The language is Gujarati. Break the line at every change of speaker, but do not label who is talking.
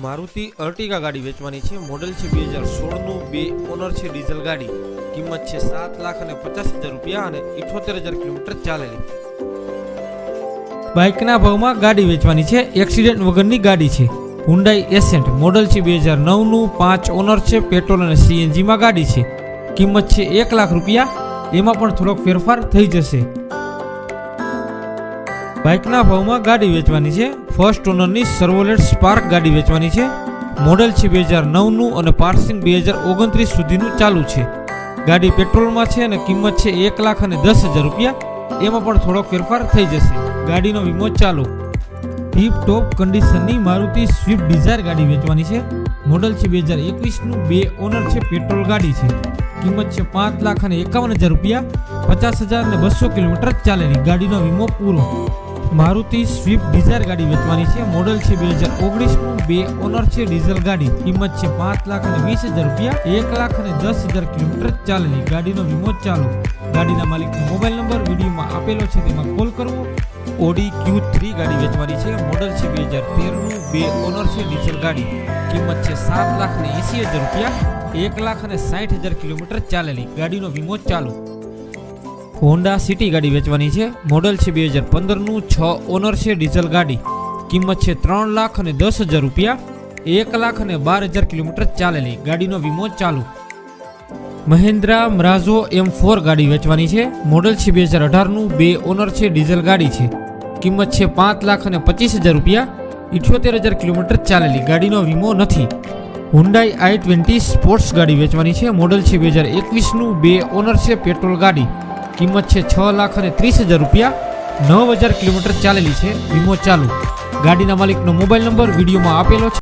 મારુતિ અર્ટિગા ગાડી વેચવાની છે. મોડેલ છે બે હજાર સોળનું. બે ઓનર છે ડીઝલ ગાડી. કિંમત છે સાત લાખ અને પચાસ હજાર રૂપિયા અને ઇઠોતેર હજાર કિલોમીટર ચાલેલી. બાઇકના ભાવમાં ગાડી વેચવાની છે. એક્સિડન્ટ વગરની ગાડી છે. હુન્ડાઈ એસેન્ટ મોડલ છે બે હજાર નવનું. પાંચ ઓનર છે પેટ્રોલ અને સીએનજીમાં ગાડી છે. કિંમત છે એક લાખ રૂપિયા. એમાં પણ થોડોક ફેરફાર થઈ જશે. બાઇકના ભાવમાં ગાડી વેચવાની છે. ફર્સ્ટ ઓનરની સર્વોલેટ સ્પાર્ક ગાડી વેચવાની છે. મોડેલ છે બે હજાર નવનું અને પાર્સિંગ બે હજાર ઓગણત્રીસ સુધીનું ચાલુ છે. ગાડી પેટ્રોલમાં છે અને કિંમત છે એક લાખ અને દસ હજાર રૂપિયા. એમાં પણ થોડોક ફેરફાર થઈ જશે. ગાડીનો વીમો ચાલુ. ટીપ ટોપ કન્ડિશનની મારુતિ સ્વિફ્ટ ડિઝાયર ગાડી વેચવાની છે. મોડલ છે બે હજાર એકવીસનું. બે ઓનર છે પેટ્રોલ ગાડી છે. કિંમત છે પાંચ લાખ અને એકાવન હજાર રૂપિયા. પચાસ હજાર અને બસો કિલોમીટર ચાલેલી ગાડીનો વીમો પૂરો. મારુતિ સ્વિફ્ટ ડિઝાયર ગાડી વેચવાની છે. મોડલ છે બે હજાર ઓગણીસનું બે ઓનર છે ડીઝલ ગાડી. કિંમત છે પાંચ લાખ અને વીસ હજાર રૂપિયા. એક લાખ અને દસ હજાર કિલોમીટર ચાલેલી ગાડીનો વીમો ચાલુ. ગાડીના માલિકનો મોબાઈલ નંબર વિડીયોમાં આપેલો છે. તેમાં કોલ કરવો. ઓડી ક્યુ થ્રી ગાડી વેચવાની છે. મોડલ છે બે હજાર તેરનું બે ઓનર છે ડીઝલ ગાડી. કિંમત છે સાત લાખ અને એંસી હજાર રૂપિયા. એક લાખ અને સાઠ હજાર કિલોમીટર ચાલેલી ગાડીનો વીમો ચાલુ. હોન્ડા સિટી ગાડી વેચવાની છે. મોડલ છે બે હજાર પંદરનું છ ઓનર છે ડીઝલ ગાડી. કિંમત છે ત્રણ લાખ અને દસ હજાર રૂપિયા. એક લાખ અને બાર હજાર કિલોમીટર ચાલેલી ગાડીનો વીમો ચાલુ. મહેન્દ્રા મ્રાઝો એમ ફોર ગાડી વેચવાની છે. મોડલ છે બે હજાર અઢારનું બે ઓનર છે ડીઝલ ગાડી છે. કિંમત છે પાંચ લાખ અને પચીસ હજાર રૂપિયા. ઇઠ્યોતેર હજાર કિલોમીટર ચાલેલી ગાડીનો વીમો નથી. હુન્ડાઈ આઈ ટ્વેન્ટી સ્પોર્ટ્સ ગાડી વેચવાની છે. મોડલ છે બે હજાર એકવીસનું બે ઓનર છે પેટ્રોલ ગાડી. કિંમત છે છ લાખ અને ત્રીસ હજાર રૂપિયા. નવ હજાર કિલોમીટર ચાલેલી છે. વીમો ચાલુ. ગાડીના માલિકનો મોબાઈલ નંબર વિડીયોમાં આપેલો છે.